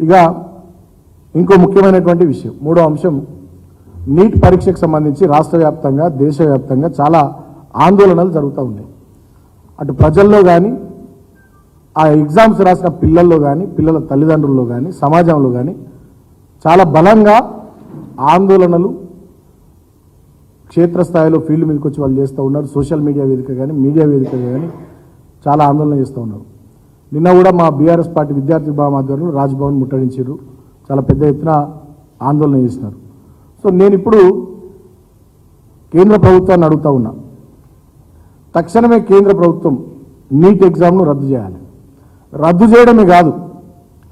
ఇక ఇంకో ముఖ్యమైనటువంటి విషయం మూడో అంశం నీట్ పరీక్షకు సంబంధించి రాష్ట్ర వ్యాప్తంగా దేశవ్యాప్తంగా చాలా ఆందోళనలు జరుగుతూ ఉన్నాయి. అటు ప్రజల్లో కానీ ఆ ఎగ్జామ్స్ రాసిన పిల్లల్లో కానీ పిల్లల తల్లిదండ్రుల్లో కానీ సమాజంలో కానీ చాలా బలంగా ఆందోళనలు క్షేత్రస్థాయిలో ఫీల్డ్ మీదకి వచ్చి వాళ్ళు చేస్తూ ఉన్నారు. సోషల్ మీడియా వేదిక కానీ మీడియా వేదిక కానీ చాలా ఆందోళన చేస్తూ ఉన్నారు. నిన్న కూడా మా బీఆర్ఎస్ పార్టీ విద్యార్థి విభాగం ఆధ్వర్యంలో రాజ్భవన్ ముట్టడించారు. చాలా పెద్ద ఎత్తున ఆందోళన చేసినారు. సో నేను ఇప్పుడు కేంద్ర ప్రభుత్వాన్ని అడుగుతా ఉన్నా. తక్షణమే కేంద్ర ప్రభుత్వం నీట్ ఎగ్జామ్ను రద్దు చేయాలి. రద్దు చేయడమే కాదు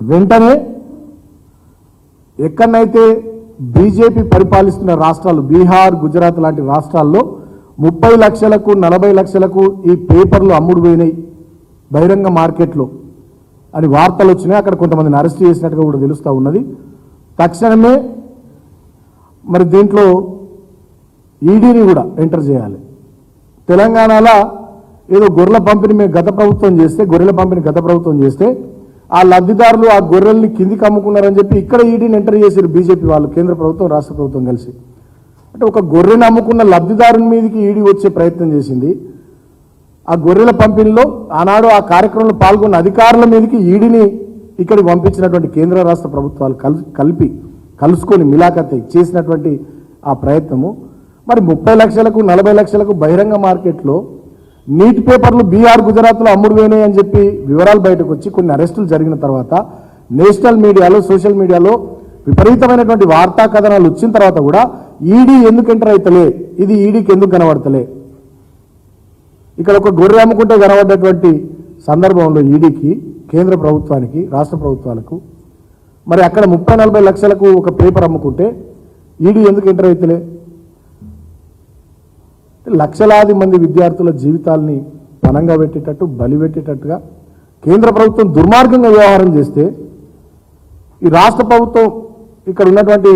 వెంటనే ఎక్కడనైతే బీజేపీ పరిపాలిస్తున్న రాష్ట్రాలు బీహార్ గుజరాత్ లాంటి రాష్ట్రాల్లో ముప్పై లక్షలకు నలభై లక్షలకు ఈ పేపర్లు అమ్ముడు పోయినాయి. బహిరంగ మార్కెట్లో అని వార్తలు వచ్చినాయి. అక్కడ కొంతమందిని అరెస్ట్ చేసినట్టుగా కూడా తెలుస్తూ ఉన్నది. తక్షణమే మరి దీంట్లో ఈడీని కూడా ఎంటర్ చేయాలి. తెలంగాణలో ఏదో గొర్రెల పంపిణీ మేము గత ప్రభుత్వం చేస్తే గొర్రెల పంపిణీ గత ప్రభుత్వం చేస్తే ఆ లబ్ధిదారులు ఆ గొర్రెల్ని కిందికి అమ్ముకున్నారని చెప్పి ఇక్కడ ఈడీని ఎంటర్ చేశారు బీజేపీ వాళ్ళు కేంద్ర ప్రభుత్వం రాష్ట్ర ప్రభుత్వం కలిసి. అంటే ఒక గొర్రెని అమ్ముకున్న లబ్ధిదారుని మీదకి ఈడీ వచ్చే ప్రయత్నం చేసింది. ఆ గొర్రెల పంపిణీలో ఆనాడు ఆ కార్యక్రమంలో పాల్గొన్న అధికారుల మీదకి ఈడిని ఇక్కడికి పంపించినటువంటి కేంద్ర రాష్ట్ర ప్రభుత్వాలు కల్ కలిపి కలుసుకొని మిలాఖత్ చేసినటువంటి ఆ ప్రయత్నము. మరి ముప్పై లక్షలకు నలభై లక్షలకు బహిరంగ మార్కెట్లో నీట్ పేపర్లు బీఆర్ గుజరాత్లో అమ్ముడు పోయినాయి అని చెప్పి వివరాలు బయటకు వచ్చి కొన్ని అరెస్టులు జరిగిన తర్వాత నేషనల్ మీడియాలో సోషల్ మీడియాలో విపరీతమైనటువంటి వార్తా కథనాలు వచ్చిన తర్వాత కూడా ఈడీ ఎందుకు ఎంటర్ అవుతలే ఇది ఈడీకి ఎందుకు కనబడతలే? ఇక్కడ ఒక గొర్రె అమ్ముకుంటే కనబడ్డటువంటి సందర్భంలో ఈడీకి కేంద్ర ప్రభుత్వానికి రాష్ట్ర ప్రభుత్వాలకు మరి అక్కడ ముప్పై నలభై లక్షలకు ఒక పేపర్ అమ్ముకుంటే ఈడీ ఎందుకు ఎంటర్ అవుతలే లక్షలాది మంది విద్యార్థుల జీవితాల్ని పనంగా పెట్టేటట్టు బలి పెట్టేటట్టుగా కేంద్ర ప్రభుత్వం దుర్మార్గంగా వ్యవహారం చేస్తే ఈ రాష్ట్ర ప్రభుత్వం ఇక్కడ ఉన్నటువంటి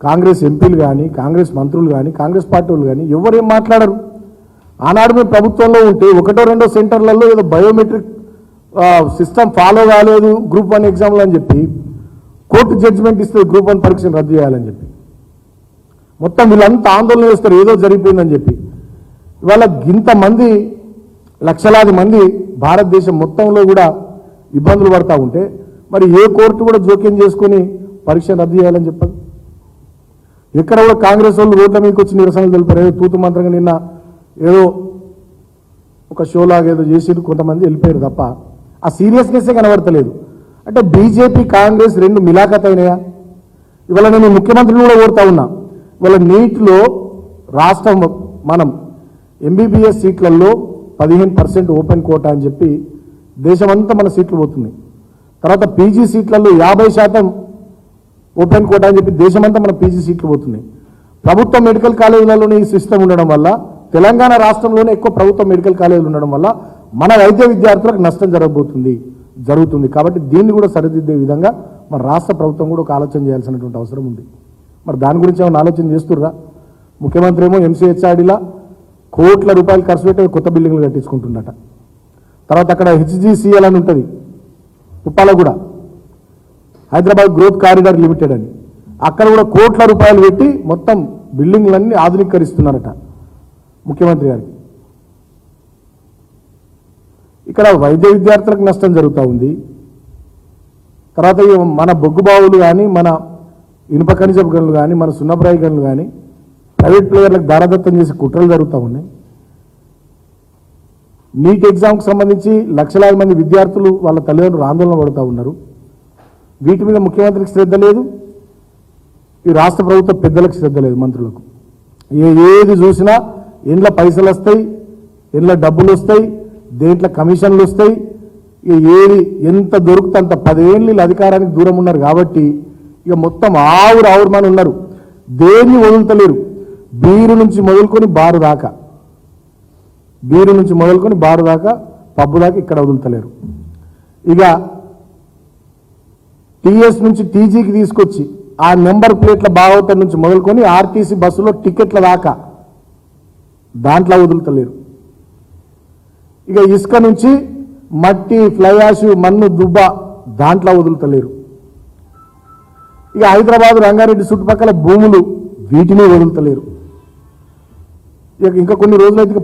కాంగ్రెస్ ఎంపీలు కానీ కాంగ్రెస్ మంత్రులు కానీ కాంగ్రెస్ పార్టీ వాళ్ళు కానీ ఎవరేం ఏం మాట్లాడరు? ఆనాడు మేము ప్రభుత్వంలో ఉంటే ఒకటో రెండో సెంటర్లలో ఏదో బయోమెట్రిక్ సిస్టమ్ ఫాలో కాలేదు గ్రూప్ వన్ ఎగ్జామ్లు అని చెప్పి కోర్టు జడ్జిమెంట్ ఇస్తే గ్రూప్ వన్ పరీక్షను రద్దు చేయాలని చెప్పి. మొత్తం వీళ్ళంతా ఆందోళన చేస్తారు ఏదో జరిగిపోయిందని చెప్పి. ఇవాళ ఇంతమంది లక్షలాది మంది భారతదేశం మొత్తంలో కూడా ఇబ్బందులు పడతా ఉంటే మరి ఏ కోర్టు కూడా జోక్యం చేసుకుని పరీక్ష రద్దు చేయాలని చెప్పదు? ఎక్కడ కూడా కాంగ్రెస్ వాళ్ళు రోడ్ల మీదకి వచ్చి నిరసనలు తెలిపారు. తూతు మంత్రంగా నిన్న ఏదో ఒక షోలాగా ఏదో చేసి కొంతమంది వెళ్ళిపోయారు తప్ప. ఆ సీరియస్నెస్సే కనబడతలేదు. అంటే బీజేపీ కాంగ్రెస్ రెండు మిలాఖత్ అయినాయా ఇవాళ నేను ముఖ్యమంత్రిని కూడా కోరుతా ఉన్నా. ఇవాళ నీట్లో రాష్ట్రం మనం ఎంబీబీఎస్ సీట్లలో పదిహేను పర్సెంట్ ఓపెన్ కోటా అని చెప్పి దేశమంతా మన సీట్లు పోతున్నాయి. తర్వాత పీజీ సీట్లలో యాభై శాతం ఓపెన్ కోటా అని చెప్పి దేశమంతా మన పీజీ సీట్లు పోతున్నాయి. ప్రభుత్వ మెడికల్ కాలేజీలలోనే ఈ సిస్టమ్ ఉండడం వల్ల తెలంగాణ రాష్ట్రంలోనే ఎక్కువ ప్రభుత్వ మెడికల్ కాలేజీలు ఉండడం వల్ల మన వైద్య విద్యార్థులకు నష్టం జరగబోతుంది జరుగుతుంది. కాబట్టి దీన్ని కూడా సరిదిద్దే విధంగా మన రాష్ట్ర ప్రభుత్వం కూడా ఒక ఆలోచన చేయాల్సినటువంటి అవసరం ఉంది. మరి దాని గురించి ఏమైనా ఆలోచన చేస్తుర్రా? ముఖ్యమంత్రి ఏమో ఎంసీహెచ్ఆర్డీలా కోట్ల రూపాయలు ఖర్చు పెట్టి కొత్త బిల్డింగ్లు కట్టించుకుంటుండట తర్వాత అక్కడ హెచ్జిసిఎల్ అని ఉంటుంది Uppalaguda. Hyderabad growth corridor limited అని. అక్కడ కూడా కోట్ల రూపాయలు పెట్టి మొత్తం బిల్డింగ్లన్నీ ఆధునీకరిస్తున్నారట. ముఖ్యమంత్రి గారికి. ఇక్కడ వైద్య విద్యార్థులకు నష్టం జరుగుతూ ఉంది. తర్వాత మన బొగ్గు బావులు కానీ మన ఇనుప ఖనిజపు గనులు కానీ మన సున్నప్రాయ గనులు కానీ ప్రైవేట్ ప్లేయర్లకు దారదత్తం చేసే కుట్రలు జరుగుతూ ఉన్నాయి. నీట్ ఎగ్జామ్కి సంబంధించి లక్షలాది మంది విద్యార్థులు వాళ్ళ తల్లిదండ్రులు ఆందోళన పడుతూ ఉన్నారు. వీటి మీద ముఖ్యమంత్రికి శ్రద్ధ లేదు. ఈ రాష్ట్ర ప్రభుత్వ పెద్దలకు శ్రద్ధ లేదు మంత్రులకు. ఏది చూసినా ఇండ్ల పైసలు వస్తాయి ఎండ్ల డబ్బులు వస్తాయి దేంట్లో కమిషన్లు వస్తాయి. ఇక ఏది ఎంత దొరుకుతే అంత పదేళ్ళు అధికారానికి దూరం ఉన్నారు కాబట్టి ఇక మొత్తం ఆవురు ఆవురుమని ఉన్నారు. దేన్ని వదులుతలేరు. బీరు నుంచి మొదలుకొని బారు దాకా. బీరు నుంచి మొదలుకొని బారు దాకా పబ్బు దాకా ఇక్కడ వదులుతలేరు. ఇక టీఎస్ నుంచి టీజీకి తీసుకొచ్చి ఆ నెంబర్ ప్లేట్ల భాగవతం నుంచి మొదలుకొని ఆర్టీసీ బస్సులో టికెట్ల దాకా దాంట్లో వదులుతలేరు. ఇక ఇసుక నుంచి మట్టి ఫ్లై మన్ను దుబ్బ దాంట్లో వదులుతలేరు. ఇక హైదరాబాద్ రంగారెడ్డి చుట్టుపక్కల భూములు వీటిని వదులుతలేరు. ఇక ఇంకా కొన్ని రోజులైతే